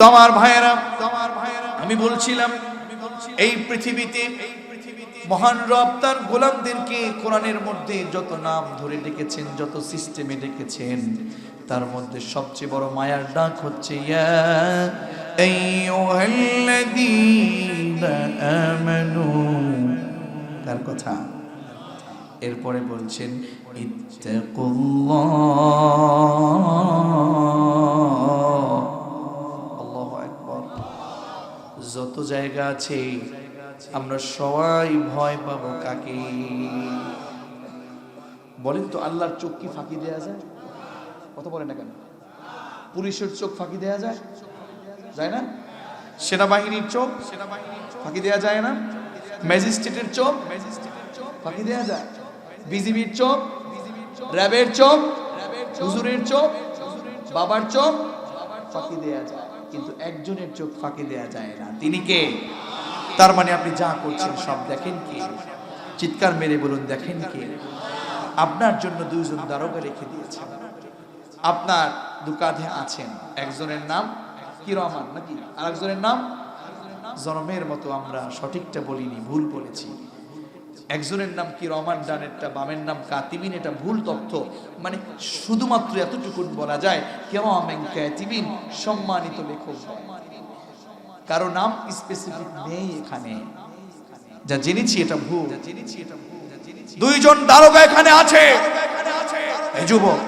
তোমার ভাইয়েরা তোমার ভাইয়েরা আমি বলছিলাম, এই পৃথিবীতে মহান রব তার গোলামদেরকে কোরআনের মধ্যে যত নাম ধরে ডেকেছেন, যত সিস্টেমে ডেকেছেন, তার মধ্যে সবচেয়ে বড় মায়ার ডাক হচ্ছে কার কথা? এরপরে বলছেন যত জায়গা আছে, আমরা সবাই ভয় পাবো কাকে। বলেন তো আল্লাহর চোখ কি ফাঁকি দেয়া যায়? কথা বলেন না কেন? পুলিশের চোখ ফাঁকি দেয়া যায়? যায় না? সেনাবাহিনীর চোখ ফাঁকি দেয়া যায় না? ম্যাজিস্ট্রেটের চোখ ফাঁকি দেয়া যায়? বিজিবির চোখ, র্যাবের চোখ, হুজুরের চোখ, বাবার চোখ ফাঁকি দেয়া যায়। কিন্তু একজনের চোখ ফাঁকি দেয়া যায় না। তিনি কে? তার মানে আপনি যা করছেন সব দেখেন কে? চিৎকার মেরে বলুন, দেখেন কে? আপনার জন্য দুইজন দারোগা রেখে দিয়েছেন আপনার দু কাঁধে আছেন। একজনের নাম কি রহমান নাকি? আর একজনের নাম? জনমের মতো আমরা সঠিকটা বলিনি, ভুল বলেছি। একজনের নাম কি রহমান, ডানেরটা বামের নাম কাতিবিন, এটা ভুল তথ্য। মানে শুধুমাত্র এতটুকু বলা যায় কেন আমেন কাতিবিন সম্মানিত লেখক কারও নাম স্পেসিফিক নেই এখানে। যা জেনেছি এটা ভুল। দুইজন দারোগা এখানে আছে। যুবক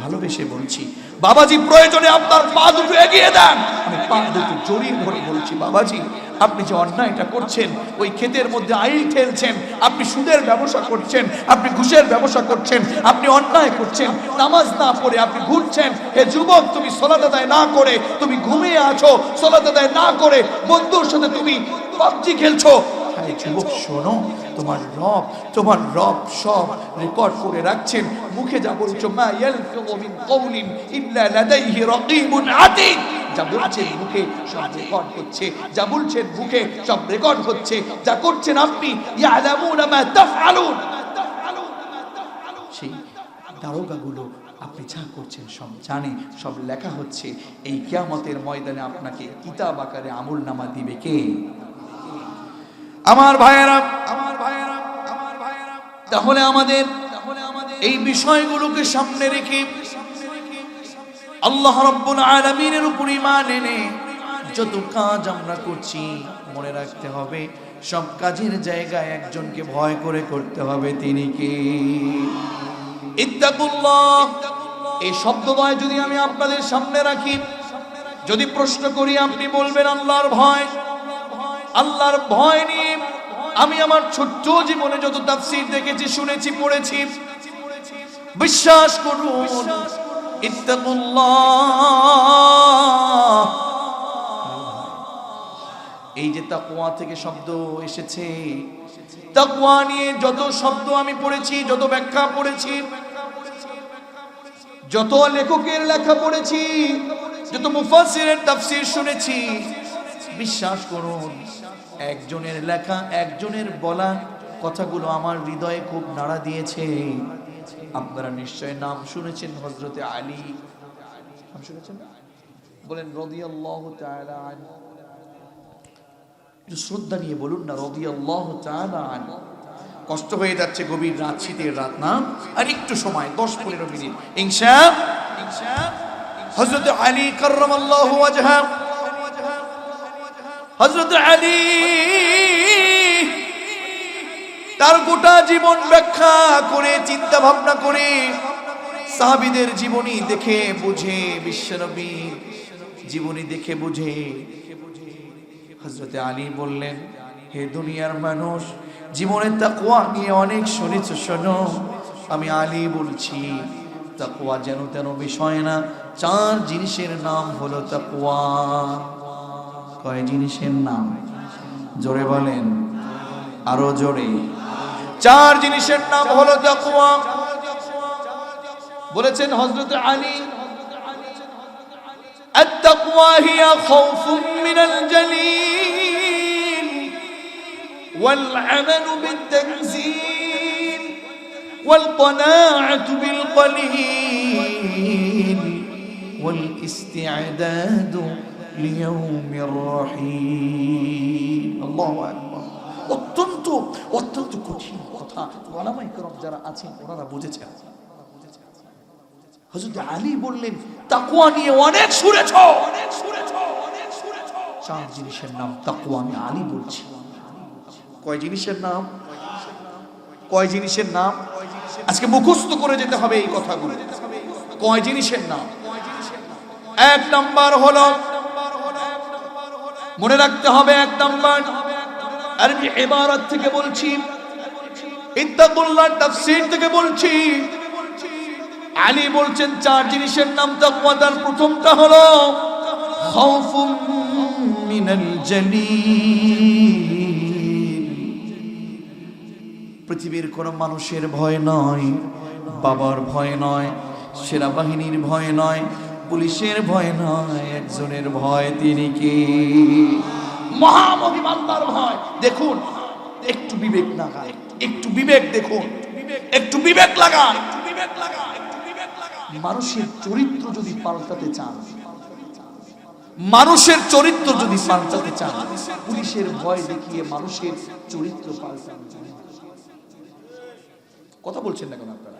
ভালোবেসে বলছি, বাবাজি, প্রয়োজনে আপনার পা দুটো এগিয়ে দেন। আমি পা দুটো জড়িয়ে ধরে বলছি, বাবাজি আপনি যে অন্যায়টা করছেন, ওই ক্ষেতের মধ্যে আইল ঠেলছেন, আপনি সুদের ব্যবসা করছেন, আপনি ঘুষের ব্যবসা করছেন, আপনি অন্যায় করছেন, নামাজ না পড়ে আপনি ঘুরছেন, হে যুবক, তুমি সলাত আদায় না করে, তুমি ঘুমিয়ে আছো, সলাত আদায় না করে বন্ধুর সাথে তুমি পাবজি খেলছো। যুবক, শোনো, তোমার রব তোমার রব সব রেকর্ড করে রাখছেন। মুখে যা বলছো, মা ইয়ালফিযু মিন কওলিন ইল্লা লাদাইহি যা বলছেন মুখে সব রেকর্ড হচ্ছে, যা বলছেন মুখে সব রেকর্ড হচ্ছে, যা করছেন আপনি সেই দারোগাগুলো আপনি যা করছেন সব জানে সব লেখা হচ্ছে, এই কিয়ামতের ময়দানে আপনাকে কিতাব আকারে আমল নামা দিবে কে? আমার ভাইয়েরা আমার ভাইয়েরা আমার ভাইয়েরা তাহলে আমাদের তাহলে আমাদের এই বিষয়গুলোকে সামনে রেখে আল্লাহ রাব্বুল আলামিনের উপর ঈমান এনে যত কাজ আমরা করছি, মনে রাখতে হবে, সব কাজের জায়গায় একজনকে ভয় করে করতে হবে, তিনি কে? ইত্তাকুল্লাহ। এই শব্দময় যদি আমি আপনাদের সামনে রাখি, যদি প্রশ্ন করি, আপনি বলবেন, আল্লাহর ভয়। আল্লাহর ভয় নিয়ে আমি আমার ছোট্ট জীবনে যত তাফসীর দেখেছি, শুনেছি, পড়েছি, বিশ্বাস করুন। ইত্তাকুল্লাহ। এই যে তাকওয়া থেকে শব্দ এসেছে। তাকওয়া নিয়ে যত শব্দ আমি পড়েছি, যত ব্যাখ্যা পড়েছি, যত লেখকের লেখা পড়েছি, যত মুফাসসিরের তাফসীর শুনেছি, বিশ্বাস করুন, একজনের লেখা, একজনের বলা কথাগুলো আমার হৃদয়ে খুব নাড়া দিয়েছে। আপনারা নিশ্চয় নাম শুনেছেন হজরতে আলী। নাম শুনেছেন বলেন তাআলা আনহু একটু শ্রদ্ধা নিয়ে বলুন না তাআলা আনহু কষ্ট হয়ে যাচ্ছে গভীর রাত, শীতের রাত, না? আর একটু সময়, দশ পনেরো মিনিট। ইনশা হজরত আলী ওয়াজহা। হজরত আলী তার গোটা জীবন ব্যাখ্যা করে, চিন্তা ভাবনা করে সাহাবিদের জীবনী দেখে বুঝে, বিশ্বনবী জীবনী দেখে বুঝে। হজরতে আলী বললেন, হে দুনিয়ার মানুষ জীবনের তাকুয়া নিয়ে অনেক শুনেছ, শোনো। আমি আলী বলছি তাকুয়া যেন তেন বিষয় না, চার জিনিসের নাম হলো তাকুয়া কয় জিনিসের নাম? জোরে বলেন। আরও জোরে। চার জিনিসের নাম হলো তাকওয়া বলেছেন হযরত আলী التقوى هي خوف من الجليل والعمل بالتنزيل والقناعة بالقليل والاستعداد ليوم الرحيم الله أكبر অত্যন্ত অত্যন্ত কঠিন কথা। ওলামাই করম যারা আছেন, ওনারা বুঝেছেন। হযরত আলী বললেন তাকুয়া নিয়ে অনেক সুরেছ অনেক শুনেছ। চার জিনিসের নাম তাকওয়া, আমি আলী বলছি। কয় জিনিসের নাম? কয় জিনিসের নাম? আজকে মুখস্থ করে যেতে হবে এই কথাগুলো। কয় জিনিসের নাম? এক নাম্বার হলো, মনে রাখতে হবে এক নাম্বার। আরবি ইবারত থেকে বলছি ইত্তাকুল্লাহ তাফসীর থেকে বলছি। আলী বলছেন, চার জিনিসের নাম তাকওয়া তার প্রথমটা হলো, খাউফুম মিনাল জালিল। পৃথিবীর কোনো মানুষের ভয় নয়, বাবার ভয় নয়, সেনাবাহিনীর ভয় নয়, পুলিশের ভয় নয়, একজনের ভয় তিনি কি? দেখুন, একটু বিবেক একটু বিবেক দেখুন, একটু বিবেক লাগান মানুষের চরিত্র যদি পাল্টাতে চান, মানুষের চরিত্র যদি পাল্টাতে চান, পুলিশের ভয় দেখিয়ে মানুষের চরিত্র পাল্টানো কথা বলছেন না কেন আপনারা?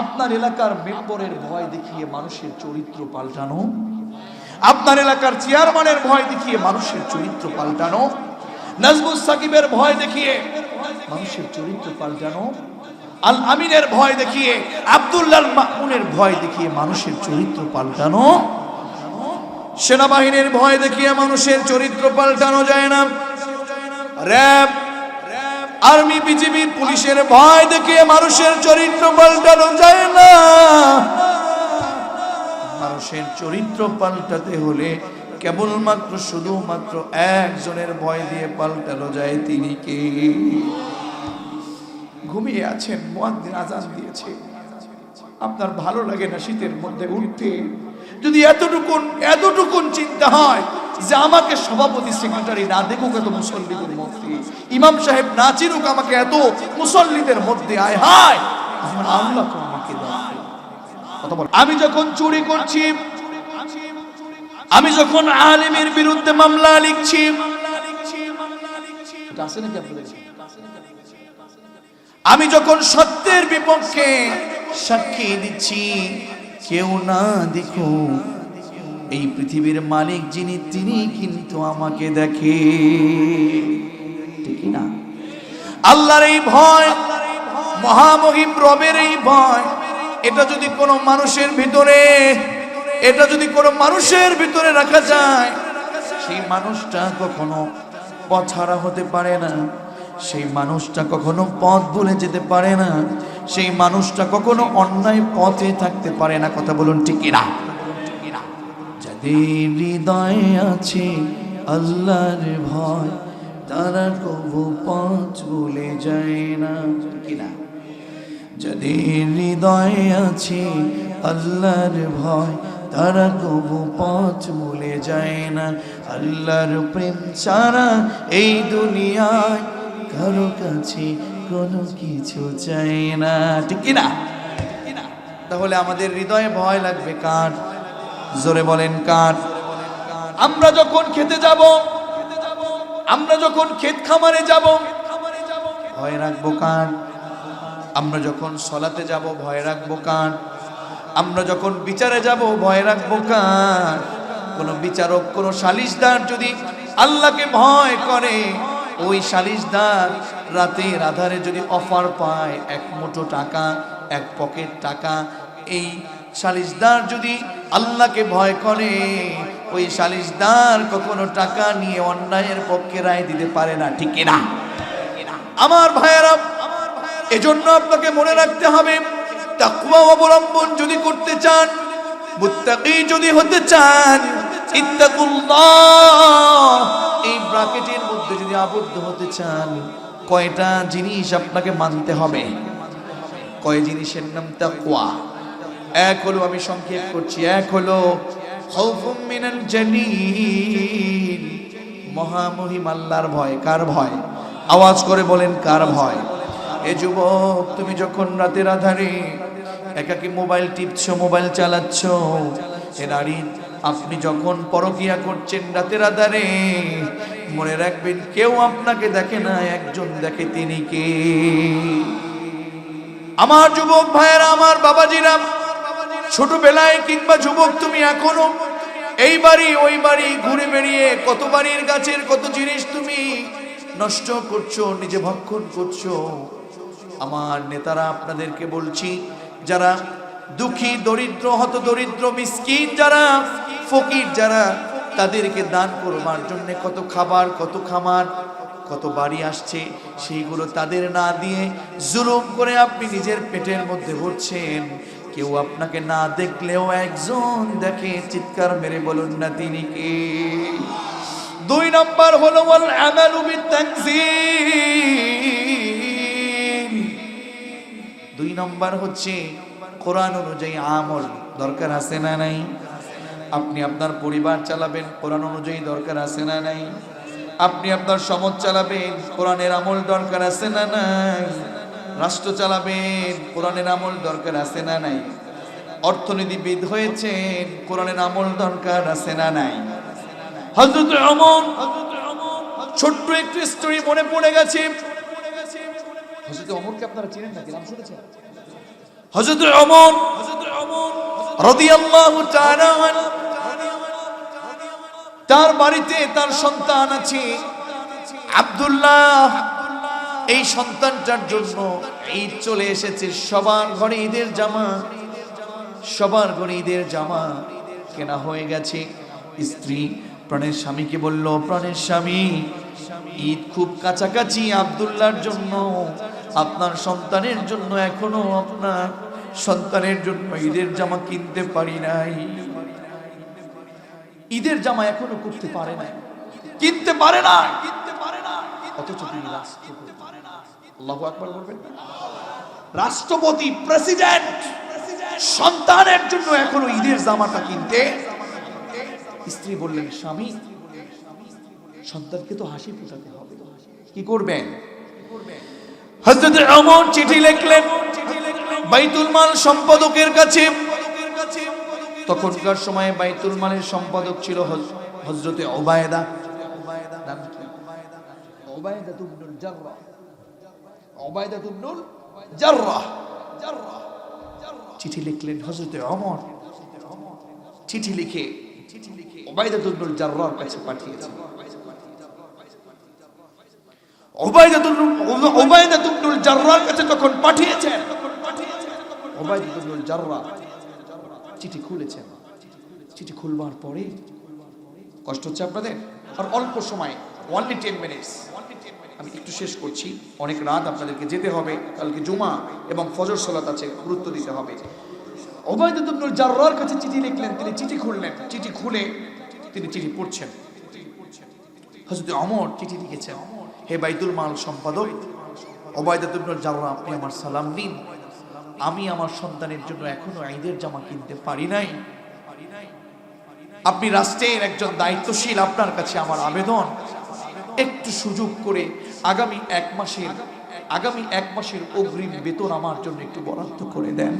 আপনার এলাকার মেম্বরের ভয় দেখিয়ে মানুষের চরিত্র পাল্টানো আপনার এলাকার চেয়ারম্যানের ভয় দেখিয়ে মানুষের চরিত্র পাল্টানো, নাজমুস সাকিবের ভয় দেখিয়ে মানুষের চরিত্র পাল্টানো, আল আমিনের ভয় দেখিয়ে, আব্দুল্লাহ মামুনের ভয় দেখিয়ে মানুষের চরিত্র পাল্টানো, সেনাবাহিনীর ভয় দেখিয়ে মানুষের চরিত্র পাল্টানো যায় না। র্যাব, আর্মি, বিজিবি, পুলিশের ভয় দেখিয়ে মানুষের চরিত্র পাল্টানো যায় না। মানুষের চরিত্র পাল্টাতে হলে কেবলমাত্র শুধুমাত্র একজনের ভয় দিয়ে পাল্টানো যায় তিনি কে? ঘুমিয়ে আছেন, মুয়াজ্জিন আজান দিয়েছে। আপনার ভালো লাগে না শীতের মধ্যে উঠতে? যদি এতটুকুন এতটুকুন চিন্তা হয় যে আমাকে সভাপতি, সেক্রেটারি না দেখুক এত মুসল্লিদের মধ্যে। ইমাম সাহেব না চিনুক আমাকে এত মুসল্লিদের মধ্যে। আয় হায়! আমার আল্লাহ তো আমাকে দেখে। কথা বল। আমি যখন চুরি করছি, আমি যখন আলিমের বিরুদ্ধে মামলা লিখছি আমি যখন সত্যের বিপক্ষে সাক্ষী দিচ্ছি, কেউ না দেখো এই পৃথিবীর মালিক যিনি, তিনি কিন্তু আমাকে দেখে। ঠিক না? আল্লাহর এই ভয়, মহামহিম রবের এই ভয় এটা যদি কোনো মানুষের ভিতরে, এটা যদি কোনো মানুষের ভিতরে রাখা যায়, সেই মানুষটা কখনো পছাড়া হতে পারে না, সেই মানুষটা কখনো পথ ভুলে যেতে পারে না, সেই মানুষটা কখনো অন্যায় পথে থাকতে পারে না। কথা বলুন ঠিক না যাদের হৃদয়ে আছে আল্লাহর ভয়, তারা কবু পথ ভুলে যায় না। কিনা? যাদের হৃদয়ে আছে আল্লাহর ভয়, তারা কবু পথ ভুলে যায় না। আল্লাহর প্রেম ছাড়া এই দুনিয়ায় কারও কাছে কোনো কিছু চাই না। ঠিক কিনা? তাহলে আমাদের হৃদয়ে ভয় লাগবে কার? জোরে বলেন কার? আমরা যখন খেতে যাব, আমরা যখন ক্ষেত খামারে যাব, ভয় রাখব কার? আমরা যখন সলাতে যাব, ভয় রাখব কার? আমরা যখন বিচারে যাব, ভয় রাখব কার? কোন বিচারক, কোন সালিশদার যদি আল্লাহকে ভয় করে, ওই সালিশদার রাতের আধারে যদি অফার পায়, এক মুঠো টাকা, এক পকেট টাকা, এই সালিশদার যদি আল্লাহকে ভয় করে, ওই সালিশদার কখনো টাকা নিয়ে অন্যায়ের পক্ষে রায় দিতে পারে না, ঠিক না আমার ভাইয়েরা এজন্য আপনাকে মনে রাখতে হবে তাকুয়া অবলম্বন যদি করতে চান, মুত্তাকি যদি হতে চান এই ব্র্যাকেটের মধ্যে যদি আবদ্ধ হতে চান, কয়টা জিনিস আপনাকে মানতে হবে? কয় জিনিসের নাম তাকওয়া? এক হলো আমি সংক্ষেপ করছি, এক হলো মহামহিম আল্লাহর ভয়, কার ভয়? আওয়াজ করে বলেন, কার ভয়? এ যুবক, তুমি যখন রাতের আধারে একাকি মোবাইল টিপছো, মোবাইল চালাচ্ছ হে নারী, আপনি যখন পরকিয়া করছেন রাতের আধারে মনে রাখবেন কেউ আপনাকে দেখে না, একজন দেখে তিনি কে? আমার যুবক ভাইয়েরা, আমার বাবাজিরা, ছোটবেলায় কিংবা যুবক তুমি এখনও, এই বাড়ি, ওই বাড়ি ঘুরে বেরিয়ে কত বাড়ির গাছের কত জিনিস তুমি নষ্ট করছ, নিজে ভক্ষণ করছ আমার নেতারা আপনাদেরকে বলছি, যারা দুঃখী, দরিদ্র হত দরিদ্র মিসকিন যারা, ফকির যারা, তাদেরকে দান করবার জন্য কত খাবার, কত খামার, কত বাড়ি আসছে, সেইগুলো তাদের না দিয়ে জুলুম করে আপনি নিজের পেটের মধ্যে ভরছেন। কেউ আপনাকে না দেখলেও একজন দেখে চিৎকার মেরে বলুন না তিনি কে? দুই নম্বর হলো বল আমালু বিতাকসীর দুই নম্বর হচ্ছে কোরআন অনুযায়ী আমল। দরকার আছে না নাই? আপনি আপনার পরিবার চালাবেন, কোরআন অনুযায়ী দরকার আছে না নাই? আপনি আপনার সমাজ চালাবেন, কোরআনের আমল দরকার আছে না নাই? রাষ্ট্র চালাবেন, কোরআনের আমল দরকার আছে না নাই? অর্থনীতিবিদ হয়েছেন, কোরআনের আমল দরকার আছে না নাই? ছোট্ট একটু স্টোরি মনে পড়ে গেছে। হজরত অমরকে আপনারা চিনেন নাকি? নাম শুনেছেন? হজরত অমর তার বাড়িতে তার সন্তান আছে। আব্দুল্লাহ, এই সন্তানটার জন্য ঈদ চলে এসেছে। সবার ঘরে ঈদের জামা, সবার ঘরে ঈদের জামা কেনা হয়ে গেছে। স্ত্রী প্রাণের স্বামীকে বলল, প্রাণের স্বামী, ঈদ খুব কাছাকাছি আব্দুল্লাহর জন্য। আপনার সন্তানের জন্য এখনও আপনার সন্তানের জন্য ঈদের জামা কিনতে পারি নাই। ঈদের জামা এখনও করতে পারে না কিনতে পারে না। কিনতে পারে না অথচ তিনি রাষ্ট্রপতি। আল্লাহু বলবেন রাষ্ট্রপতি, প্রেসিডেন্ট, সন্তানের জন্য এখনও ঈদের জামাটা কিনতে। স্ত্রী বললেন, স্বামী, সন্তানকে তো হাসি ফোটাতে হবে। কি করবেন? হযরত ওমর চিঠি লিখলেন, বাইতুল মাল সম্পাদকের কাছে। তখনকার সময়ে বাইতুল মালের সম্পাদক ছিল হজরতে ওবায়দা। চিঠি লিখলেন হজরতে ওমর চিঠি লিখে ওবায়দা তুবনুল জাররাহর কাছে পাঠিয়েছেন। কাছে তখন পাঠিয়েছেন চিঠি খুলেছেন। চিঠি খুলবার পরে কষ্ট হচ্ছে আপনাদের? আর অল্প সময় টেন আমি একটু শেষ করছি। অনেক রাত আপনাদেরকে যেতে হবে। কালকে জুমা এবং ফজর সলাত আছে, গুরুত্ব দিতে হবে। ওবায়দুল জার্রার কাছে চিঠি লিখলেন, তিনি চিঠি খুললেন। চিঠি খুলে তিনি চিঠি পড়ছেন। অমর চিঠি লিখেছেন। হে বাইতুল মাল সম্পাদক ওবায়দুল জার্রা, আপনি আমার সালাম নিন আমি আমার সন্তানের জন্য এখনও ঈদের জামা কিনতে পারি নাই। আপনি রাষ্ট্রের একজন দায়িত্বশীল, আপনার কাছে আমার আবেদন। একটু সুযোগ করে আগামী এক মাসের, আগামী এক মাসের অগ্রিম বেতন আমার জন্য একটু বরাদ্দ করে দেন।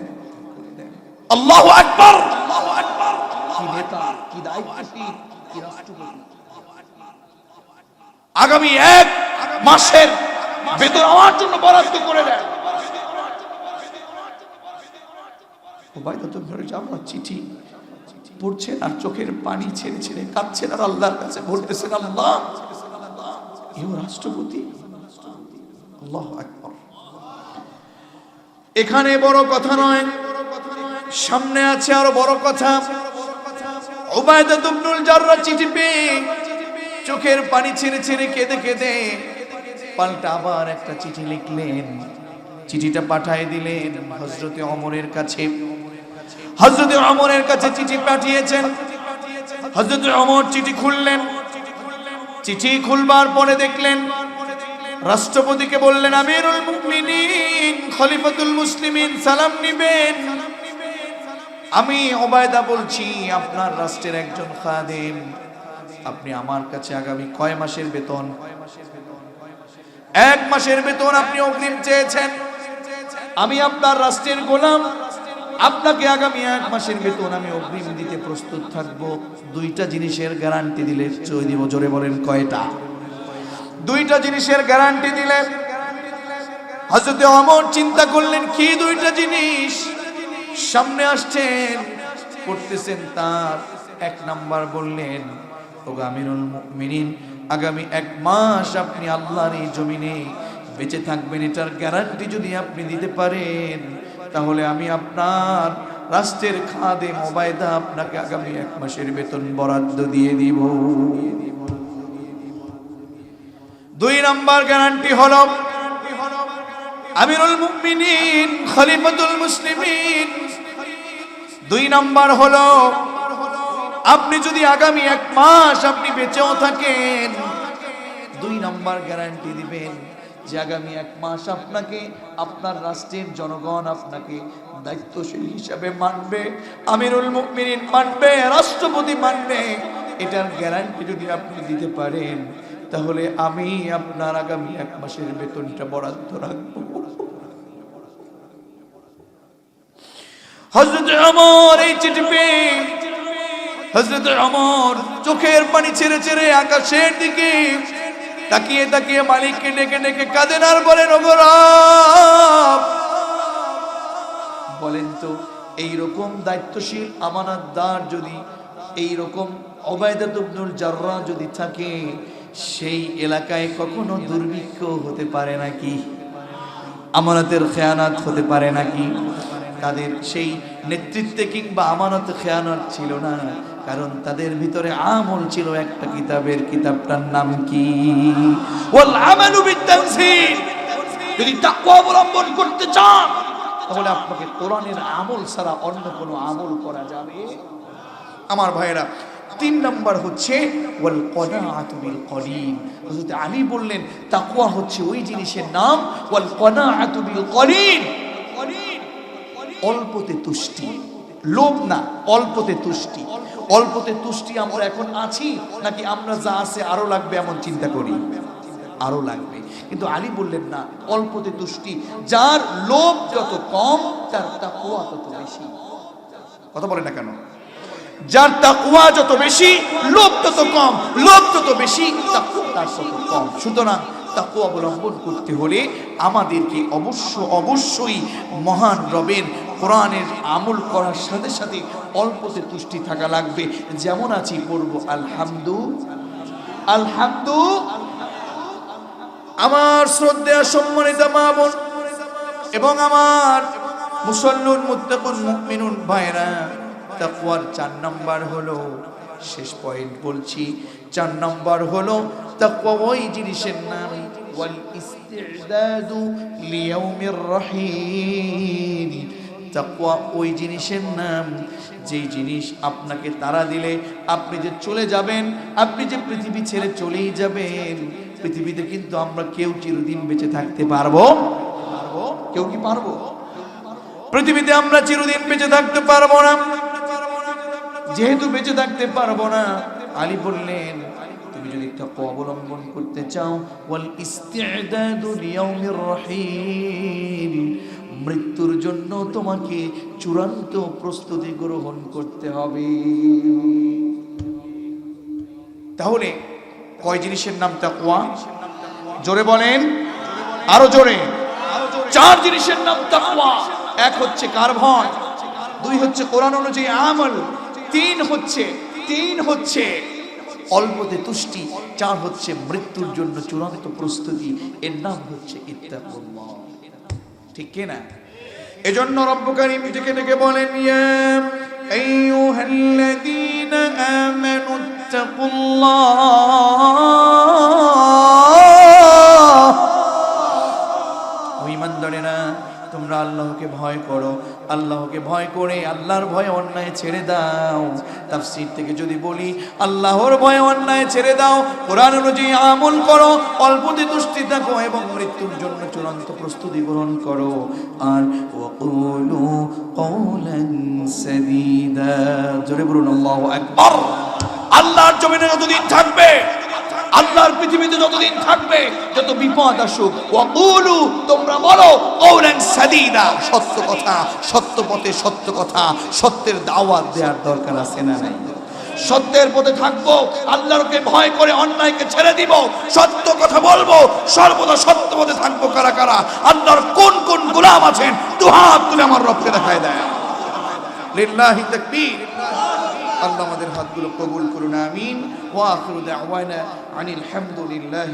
আগামী এক মাসের বেতন আমার জন্য বরাদ্দ করে দেন। চিঠি পড়ছেন আর চোখের পানি ছেড়ে ছেড়ে কাঁদছেন আর আল্লাহর কাছে বলতেছেন, আল্লাহ এও রাষ্ট্রপতি, আল্লাহ এখানে বড় কথা নয়, সামনে আছে আরও বড় কথা। ওবায়দা জাররা চিঠি পেয়ে চোখের পানি ছেড়ে ছেড়ে কেঁদে কেঁদে পাল্টা আবার একটা চিঠি লিখলেন। চিঠিটা পাঠিয়ে দিলেন হজরতে অমরের কাছে। হজরতে অমরের কাছে চিঠি পাঠিয়েছেন। হজরতে অমর চিঠি খুললেন। চিঠি খুলবার পরে দেখলেন, রাষ্ট্রপতিকে বললেন, আমিরুল মুমিনিন, খলিফাতুল মুসলিমিন, সালাম নিবেন। আমি ওবায়দা বলছি, আপনার রাষ্ট্রের একজন খাদেম। আপনি আমার কাছে আগামী কয় মাসের বেতন? এক মাসের বেতন আপনি অগ্রিম চেয়েছেন। আমি আপনার রাষ্ট্রের গোলাম। আপনাকে আগামী এক মাসের বেতন আমি অগ্রিম দিতে প্রস্তুত থাকব। দুইটা জিনিসের গ্যারান্টি দিলে চই দিব, জোরে বলেন কয়টা? দুইটা জিনিসের গ্যারান্টি দিলে। হজরতে অমর চিন্তা করলেন, কি দুইটা জিনিস? সামনে আসছেন, করতেছেন তার। এক নাম্বার বললেন ও আমিরুল মুমিনিন আগামী এক মাস আপনি আল্লাহর এই জমিনে বেঁচে থাকবেন, এটার গ্যারান্টি যদি আপনি দিতে পারেন, তাহলে আমি আপনার রাষ্ট্রের খাদে মোবাইদা আপনাকে আগামী এক মাসের বেতন বরাদ্দ দিয়ে দিব। দুই নম্বর গ্যারান্টি হল আমিরুল মুমিনিন, খলিফাতুল মুসলিমিন। দুই নাম্বার হলো আপনি যদি আগামী এক মাস আপনি বেঁচেও থাকেন, দুই নাম্বার গ্যারান্টি দিবেন যে আগামী এক মাস আপনাকে, আপনার রাষ্ট্রের জনগণ আপনাকে দায়িত্বশীল হিসাবে মানবে, আমিরুল মুমিনিন মানবে, রাষ্ট্রপতি মানবে। এটার গ্যারান্টি যদি আপনি দিতে পারেন, তাহলে আমি আপনার আগামী এক মাসের বেতনটা বরাদ্দ রাখব। হজরত অমর এই চিঠি পেয়ে হজরত অমর চোখের পানি ছেড়ে ছেড়ে আকাশের দিকে তাকিয়ে তাকিয়ে মালিককে ডেকে ডেকে কাঁদেন আর বলেন ওগরাব বলেন তো এই রকম দায়িত্বশীল আমানতদার যদি এই রকম ওবায়দাত ইবনুল জাররা যদি থাকে, সেই এলাকায় কখনো দুর্ভিক্ষ হতে পারে নাকি? আমানতের খেয়ানাত হতে পারে নাকি? তাদের সেই নেতৃত্বে কিংবা আমানত খেয়ানত ছিল না। কারণ তাদের ভিতরে আমল ছিল একটা কিতাবের। কিতাবটার নাম কি? ওয়াল আমালু বিতানসিল যদি তাকওয়া অবলম্বন করতে চান, তাহলে আপনাকে কোরআনের আমল ছাড়া অন্য কোনো আমল করা যাবে। আমার ভাইয়েরা, তিন নাম্বার হচ্ছে, ওয়াল কনাআতু বিল কলিল হযরত আলী বললেন, তাকওয়া হচ্ছে ওই জিনিসের নাম, ওয়াল কনাআতু বিল কলিল অল্পতে তুষ্টি। লোভ না, অল্পতে তুষ্টি। অল্পতে তুষ্টি আমরা এখন আছি, নাকি আমরা যা আছে আরও লাগবে এমন চিন্তা করি? আরও লাগবে। কিন্তু আলী বললেন, না, অল্পতে তুষ্টি। যার লোভ যত কম, তার তাকওয়া তত বেশি। কথা বলে না কেন? যার তাকুয়া যত বেশি, লোভ তত কম, লোভ তত বেশি তাকুয়া তার তত কম। সুতরাং তাকু অবলম্বন করতে হলে আমাদেরকে অবশ্য অবশ্যই মহান রবের কোরআনের আমল করার সাথে সাথে অল্পতে তুষ্টি থাকা লাগবে। যেমন আছি, পড়ব আলহামদু। আলহামদু। আমার শ্রদ্ধা সম্মানিত মা বোন এবং আমার মুসল্লুন, মুত্তাকুন, মুমিনুন ভাইরা তাকওয়ার চার নাম্বার হলো, শেষ পয়েন্ট বলছি, চার নাম্বার হলো, তাকওয়া ওই জিনিসের নাম ইস্তিদাদু লিয়াউমির রহিম তাকওয়া ওই জিনিসের নাম, যেই জিনিস আপনাকে তারা দিলে, আপনি যে চলে যাবেন, আপনি যে পৃথিবী ছেড়ে চলেই যাবেন, পৃথিবীতে কিন্তু আমরা কেউ চিরদিন বেঁচে থাকতে পারব? পারব? কেউ কি পারব? পৃথিবীতে আমরা চিরদিন বেঁচে থাকতে পারব না। যেহেতু বেঁচে থাকতে পারব না, আলী বললেন তুমি যদি অবলম্বন করতে চাও মৃত্যুর জন্য তোমাকে চূড়ান্ত প্রস্তুতি গ্রহণ করতে হবে। তাহলে কয় জিনিসের নাম তাকওয়া? জোরে বলেন। আরও জোরে। চার জিনিসের নাম তাকওয়া। এক হচ্ছে কার ভয়, দুই হচ্ছে কোরআন অনুযায়ী আমল, তিন হচ্ছে তিন হচ্ছে অল্পতে তুষ্টি চার হচ্ছে মৃত্যুর জন্য চূড়ান্ত প্রস্তুতি এর নাম হচ্ছে ইত্তাকুল্লাহ। ঠিক কিনা এজন্য রব্বু কারীম ডেকে ডেকে বলেন ঈমানদারেরা তোমরা আল্লাহকে ভয় করো। আল্লাহকে ভয় করে, আল্লাহর ভয় অন্যায় ছেড়ে দাও। তাফসীর থেকে যদি বলি, আল্লাহর ভয় অন্যায় ছেড়ে দাও, কোরআন অনুযায়ী আমল করো, অল্পতে তুষ্টি থাকো এবং মৃত্যুর জন্য চূড়ান্ত প্রস্তুতি গ্রহণ করো। আর ওয়াকুলু কওলান সাদীদা। জোরে বলুন, আল্লাহু আকবার। আল্লাহর জমিনে যতদিন থাকবে আল্লাহর পৃথিবীতে যতদিন থাকবে, যত বিপদ আসুক, ওয়াকুলু, তোমরা বলো, কওলান সাদীদা, সত্য কথা, সত্য পথে সত্য কথা, সত্যের দাওয়াত দেওয়ার দরকার আছে না নাই? সত্যের পথে থাকব আল্লাহকে ভয় করে অন্যায়কে ছেড়ে দিব, সত্য কথা বলব, সর্বদা সত্য পথে থাকব কারা কারা? আল্লাহর কোন কোন গোলাম আছেন, দুহাত তুলে আমার রবকে দেখায় দেয়। লিল্লাহি তাকবীর। আল্লাহ আমাদের হাতগুলো কবুল করুন আমিন। ওয়া আখিরু দাওয়ানা আনিল হামদুলিল্লাহি